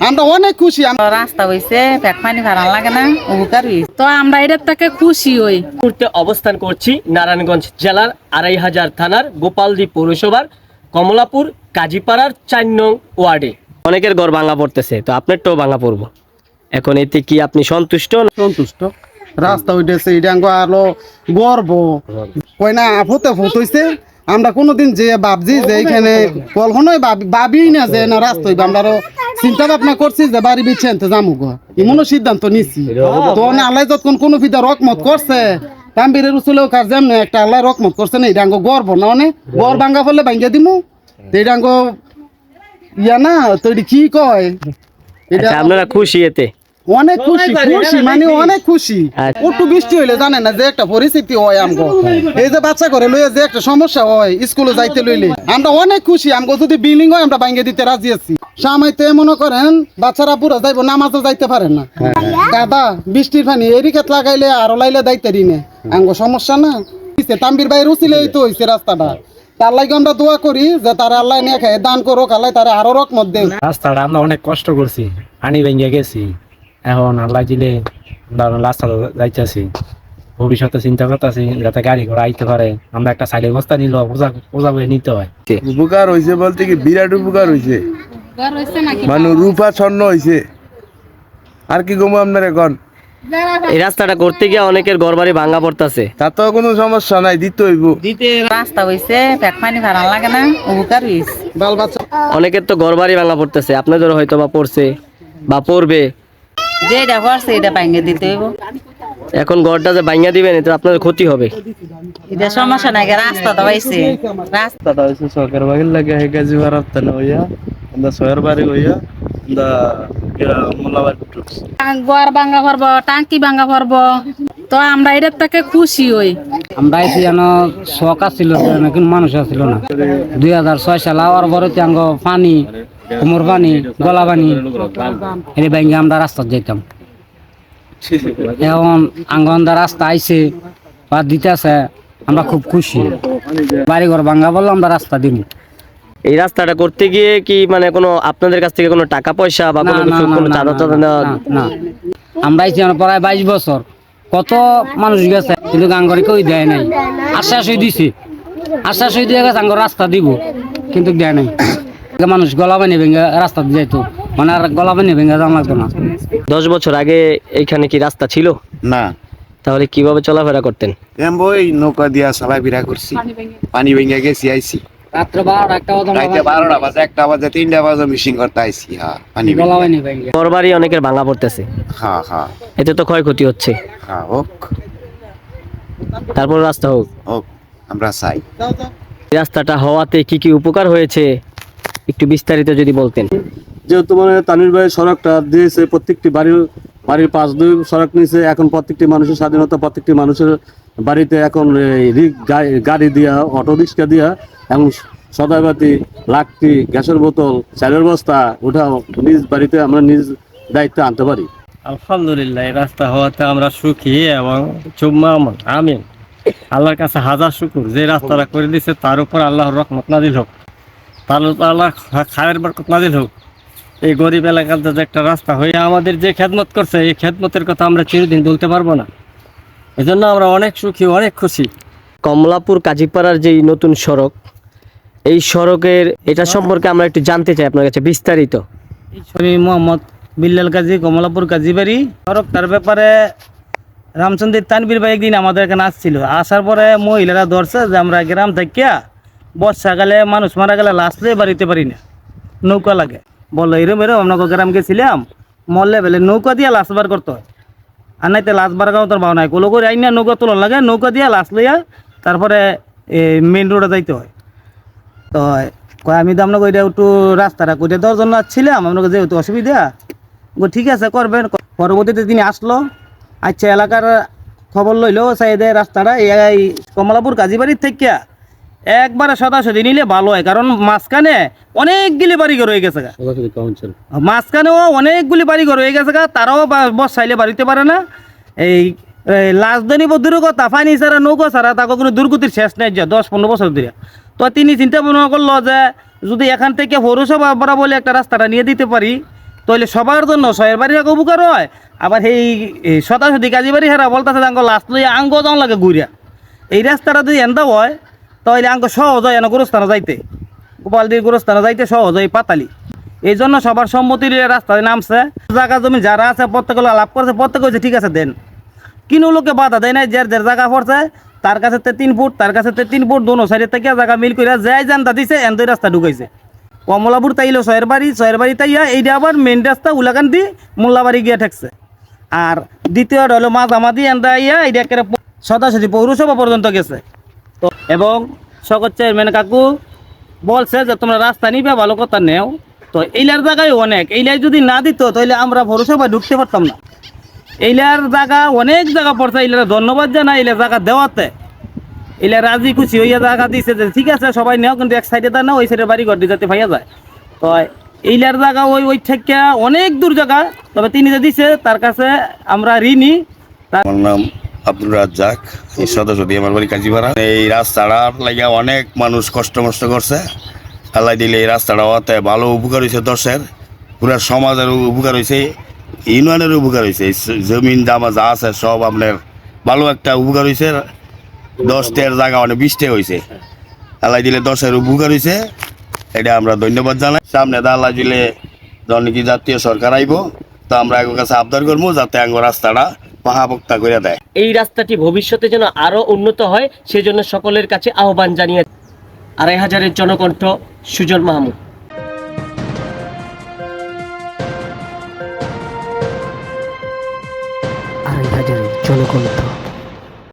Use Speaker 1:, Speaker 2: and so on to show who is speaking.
Speaker 1: আমরা অনেক খুশি আমরা
Speaker 2: রাস্তা হইছে পানি ভাড়া লাগে না উপকার হইছে। তো আমরা এটার থেকে খুশি হই।
Speaker 3: মুহূর্তে অবস্থান করছি নারায়ণগঞ্জ জেলার আড়াই হাজার থানার গোপালদি পৌরসভার কমলাপুর কাজীপাড়ার চার নং ওয়ার্ডে। অনেকের ঘর ভাঙা পড়তেছে তো আপনারটাও ভাঙা পড়ব। এখন এতে কি আপনি সন্তুষ্ট?
Speaker 1: সন্তুষ্ট। রাস্তা উঠেছে এটা আলো গর্ব। কই না ফুট হইছে। আমরা কোনোদিন যে ভাবছি যে এখানে কখনোই ভাবি- ভাবি না যে না রাস্তা হইবে আমরা আরও চিন্তা ভাবনা করছি যে বাড়ি বিচ্ছে তো যামু গো। এমনও সিদ্ধান্ত নিছি। তো আল্লাহ যতক্ষণ কোনো ফিদা রকমত করছে তাম্বিরের উচলেও কার যেমন একটা আল্লাহ রকমত করছে না এটা আঙ্গ গর্ব না অনেক গড় ভাঙ্গা ফেলে ভাঙ্গা দিমু। তো এটা আঙ্গ ইয়া না, তো কি কয়? এটা
Speaker 3: আচ্ছা আপনারা খুশি এতে?
Speaker 1: অনেক খুশি খুশি মানে অনেক খুশি। একটু বৃষ্টি হইলে জানে না যে একটা পরিস্থিতি হয় আমগো। এই যে বাচ্চা করে লইয়া যে একটা সমস্যা হয় স্কুলে যাইতে লইলে আমরা অনেক খুশি আমগো যদি বিল্ডিং হয় আমরা ভাঙ্গে দিতে রাজি আছি। সামাইতে মনে করেন বাচ্চারা পুরো যাইবো নামাজও যাইতে পারে না। দাদা বৃষ্টির পানি এরিকাত লাগাইলে আরও লাইলে যাইতে রিনে আমগো সমস্যা না? তাম্বির বাইরে উচিলেই তো হইছে রাস্তাটা। তার লাগে আমরা দোয়া করি যে তারা আল্লাহ নিয়ে খায় দান করুক আল্লাহ তারা আরও রকমত দেয়
Speaker 4: রাস্তাটা আমরা অনেক কষ্ট করছি পানি ভেঙে গেছি। এখন আল্লাহ দিলে রাস্তা যাইতেছি। ভবিষ্যতে চিন্তা করতেছি যাতে গাড়ি ঘোড়া আইতে পারে। আমরা একটা সাইডের বস্তা নিল বোঝা বোঝা করে নিতে হয়।
Speaker 5: উপকার হয়েছে বলতে কি বিরাট উপকার হয়েছে মানে রূপা স্বর্ণ হয়েছে আর কি গমো আপনার এখন?
Speaker 3: এই রাস্তাটা করতে গিয়ে অনেকের ঘর বাড়ি ভাঙা পড়তেছে।
Speaker 5: তাতেও কোনো সমস্যা নাই দিতে হইব।
Speaker 2: রাস্তা হইছে ফ্যাক পানি ভাড়া লাগে না উপকার হইছে।
Speaker 3: অনেকের তো ঘর বাড়ি ভাঙা পড়তেছে আপনাদের হয়তো বা পড়ছে বা পড়বে।
Speaker 2: যেটা করছে এটা ভাঙ্গে দিতে হইব।
Speaker 3: এখন ঘরটা যে ভাঙা দিবেন এতে আপনাদের ক্ষতি হবে।
Speaker 2: এটা সমস্যা নাই রাস্তা তো রাস্তা
Speaker 6: রাস্তাটা হয়েছে সরকার বাগির লাগে হে গাজি ভারাপ্তান হইয়া আমরা সয়ের বাড়ি হইয়া আমরা
Speaker 2: টাঙ্কি ভাঙ্গা পড়ব তো আমরা এটার থেকে খুশি হই।
Speaker 7: আমরা এসে যেন শখ আসছিল কিন্তু মানুষ আসছিল না। দুই হাজার ছয় সাল আওয়ার পরে পানি কোমর পানি গলা পানি এই ব্যাঙ্গে আমরা রাস্তা যাইতাম। এখন আঙ্গন্দা রাস্তা আইছে বা দিতেছে আমরা খুব খুশি। বাড়ি ঘর ভাঙ্গা বলল আমরা রাস্তা দিব
Speaker 3: এই রাস্তাটা করতে গিয়ে কি মানে কোনো আপনাদের কাছ থেকে কোনো টাকা পয়সা বা কোনো
Speaker 7: না
Speaker 3: কিছু কোনো
Speaker 7: না,
Speaker 3: চাঁদা
Speaker 7: না। আমরা আইছি এখন প্রায় বাইশ বছর। কত মানুষ গেছে কিন্তু গাঙ্গরে কেউ দেয় নাই। আশ্বাস হয়ে দিছে। আশ্বাস হয়ে দিয়ে গেছে আঙ্গর রাস্তা দিব কিন্তু দেয় নাই। মানুষ গলা বানিয়ে ভেঙে রাস্তা দিয়ে যাইতো। মানে আর গলা বানিয়ে ভেঙে যাওয়া লাগতো না।
Speaker 3: দশ বছর আগে এইখানে কি রাস্তা ছিল?
Speaker 5: না।
Speaker 3: তাহলে কীভাবে চলাফেরা করতেন?
Speaker 5: এমবো নৌকা দিয়া সবাই বিরা করছি। পানি ভেঙে গেছি আইছি।
Speaker 7: রাত্রে বারোটা একটা বাজে
Speaker 5: রাইতে বারোটা বাজে একটা বাজে তিনটা বাজে মিশিং করতে আইছি হ্যাঁ পানি
Speaker 7: গলা
Speaker 5: ভেঙে।
Speaker 7: বানিয়ে ভেঙে
Speaker 3: ঘর বাড়ি অনেকের ভাঙা পড়তেছে।
Speaker 5: হ্যাঁ হ্যাঁ
Speaker 3: এতে তো ক্ষয়ক্ষতি হচ্ছে।
Speaker 5: হ্যাঁ
Speaker 3: তারপর রাস্তা হোক।
Speaker 5: হোক আমরা চাই।
Speaker 3: রাস্তাটা হওয়াতে কি কি উপকার হয়েছে? একটু বিস্তারিত যদি বলতেন।
Speaker 6: যেহেতু মানে তানির ভাই সড়কটা দিয়েছে প্রত্যেকটি বাড়ির বাড়ির পাশ দুই সড়ক নিয়েছে এখন প্রত্যেকটি মানুষের স্বাধীনতা প্রত্যেকটি মানুষের বাড়িতে এখন এই গাড়ি দিয়া অটো রিক্সা দিয়া এবং সদাইবাতি লাকটি গ্যাসের বোতল চালের বস্তা ওঠা নিজ বাড়িতে আমরা নিজ দায়িত্বে আনতে পারি।
Speaker 4: আলহামদুলিল্লাহ এই রাস্তা হওয়াতে আমরা সুখী এবং চুম্মা আমিন। আল্লাহর কাছে হাজার শুকুর। যে রাস্তাটা করে দিছে তার উপর আল্লাহর রহমত নাজিল হোক। উপর খায়ের বরকত নাজিল হোক। এই গরিব এলাকাতে যে একটা রাস্তা হয়ে আমাদের যে খেদমত করছে এই খেদমতের কথা আমরা চিরদিন বলতে পারব না। এজন্য আমরা অনেক সুখী অনেক খুশি।
Speaker 3: কমলাপুর কাজীপাড়ার যে নতুন সড়ক এই সড়কের এটা সম্পর্কে আমরা একটু জানতে চাই আপনার কাছে বিস্তারিত।
Speaker 7: আমি মোহাম্মদ বিল্লাল কাজী কমলাপুর কাজীবাড়ি। সড়ক তার ব্যাপারে রামচন্দ্রের তানবীর ভাই একদিন আমাদের এখানে আসছিল। আসার পরে মহিলারা ধরছে যে আমরা গ্রাম থাকিয়া বর্ষাকালে মানুষ মারা গেলে লাশলে বাড়িতে পারি না। নৌকা লাগে। বলল এরম এরম, আমরা গ্রাম গেছিলাম মরলে বেলে নৌকা দিয়ে লাশ বার করতে হয়। আর নাইতে লাশ বার করার তোর ভাও নাই। কোলো করে আইনা নৌকা তোলা লাগে, নৌকা দিয়ে লাশ লইয়া তারপরে মেইন রোডে যাইতে হয়। তো কয় আমি তো আপনাকে ওইটা একটু রাস্তাটা করে দেওয়ার জন্য ছিলাম আপনাকে যেহেতু অসুবিধা। গো, ঠিক আছে, করবেন। পরবর্তীতে তিনি আসলো আচ্ছা এলাকার খবর লইলো সাইডে রাস্তাটা, এই কমলাপুর কাজীবাড়ির থেকে একবারে সদাসদি নিলে ভালো হয় কারণ মাঝখানে অনেকগুলি বাড়ি ঘর হয়ে গেছে গা। মাঝখানেও অনেকগুলি বাড়ি ঘর হয়ে গেছে গা তারাও বসাইলে বাড়িতে পারে না। এই লাজধানী বদ্ধুর কথা ফানি ছাড়া নৌকো ছাড়া তাকে কোনো দুর্গতির শেষ নাই যে দশ পনেরো বছর ধরে। তো তিনি চিন্তা ভাবনা করল যে যদি এখান থেকে পৌরসভা বলে একটা রাস্তাটা নিয়ে দিতে পারি তাহলে সবার জন্য শয়ের বাড়ি এক উপকার হয়। আবার সেই শতাশতি কাজী বাড়ি হেরা বলতেছে আঙ্গ লাস্ট লইয়া আঙ্গ যাওয়া লাগে ঘুরিয়া। এই রাস্তাটা যদি এন্দা হয় তাহলে আঙ্গ সহজ হয় না গোরস্থানে যাইতে। গোপালদির গোরস্থানে যাইতে সহজ হয় পাতালি। এই জন্য সবার সম্মতি নিয়ে রাস্তায় নামছে। জায়গা জমি যারা আছে প্রত্যেকে লাভ করছে প্রত্যেকে হয়েছে ঠিক আছে, দেন। কিনো লোকে বাধা দেয় না যার যার জায়গা পড়ছে, তার কাছে তে তিন ফুট, তার কাছে তে তিন ফুট, দোনো সাইডে থেকে জায়গা মিল করে যাই জানতা দিছে এন্দই রাস্তা ঢুকাইছে। কমলাপুর তাইলো ছয়ের বাড়ি ছয়ের বাড়ি তাইয়া এইটা আবার মেন রাস্তা, উলাকান্দি, মোল্লাবাড়ি গিয়ে ঠেকছে। আর দ্বিতীয়টা হলো মাঝামাঝি এন্দা ইয়া এইটা একেবারে সদাসদি পৌরসভা পর্যন্ত গেছে। এবং সকল চেয়ারম্যান কাকু বলছে যে, তোমরা রাস্তা নিবে, ভালো কথা নেও। তো এইলার জায়গায় অনেক। এইলাই যদি না দিত, তাহলে আমরা পৌরসভায় ঢুকতে পারতাম না। এইলার জায়গা অনেক জায়গা পড়ছে। এইলার ধন্যবাদ জানাই এইলার জায়গা দেওয়াতে। এইলা রাজি খুশি হইয়া জায়গা দিছে যে, ঠিক আছে, সবাই নেও, কিন্তু এক সাইডে না ওই সাইডে বাড়ি ঘর দিয়ে যাতে ভাইয়া যায়। তো এইলার জায়গা ওই ওই থেকে অনেক দূর জায়গা। তবে তিনি যে দিছে, তার কাছে আমরা ঋণী।
Speaker 8: তার নাম আব্দুল রাজ্জাক সদস্য দিয়ে আমার বাড়ি কাজীপাড়া। এই রাস্তাটা লাগিয়া অনেক মানুষ কষ্ট মষ্ট করছে। আল্লাহ দিলে এই রাস্তাটা হতে ভালো উপকার হয়েছে দশের। পুরা সমাজের উপকার হয়েছে ইউনিয়নের উপকার হয়েছে জমিন, জামা যা আছে সব আপনার ভালো একটা উপকার হয়েছে দশটার জায়গা অনেক বিশটা হয়েছে আল্লাহ দিলে দশের উপকার হয়েছে এটা আমরা ধন্যবাদ জানাই। সামনে দা আল্লাহ দিলে যখন কি জাতীয় সরকার আইব, তো আমরা এগো কাছে আবদার করব যাতে আঙ্গ রাস্তাটা পাহাপোক্তা করে দেয়।
Speaker 3: এই রাস্তাটি ভবিষ্যতে যেন আরও উন্নত হয় সেজন্য সকলের কাছে আহ্বান জানিয়ে আড়াই হাজারের জনকণ্ঠ সুজন মাহমুদ। আড়াই হাজারের জনকণ্ঠ।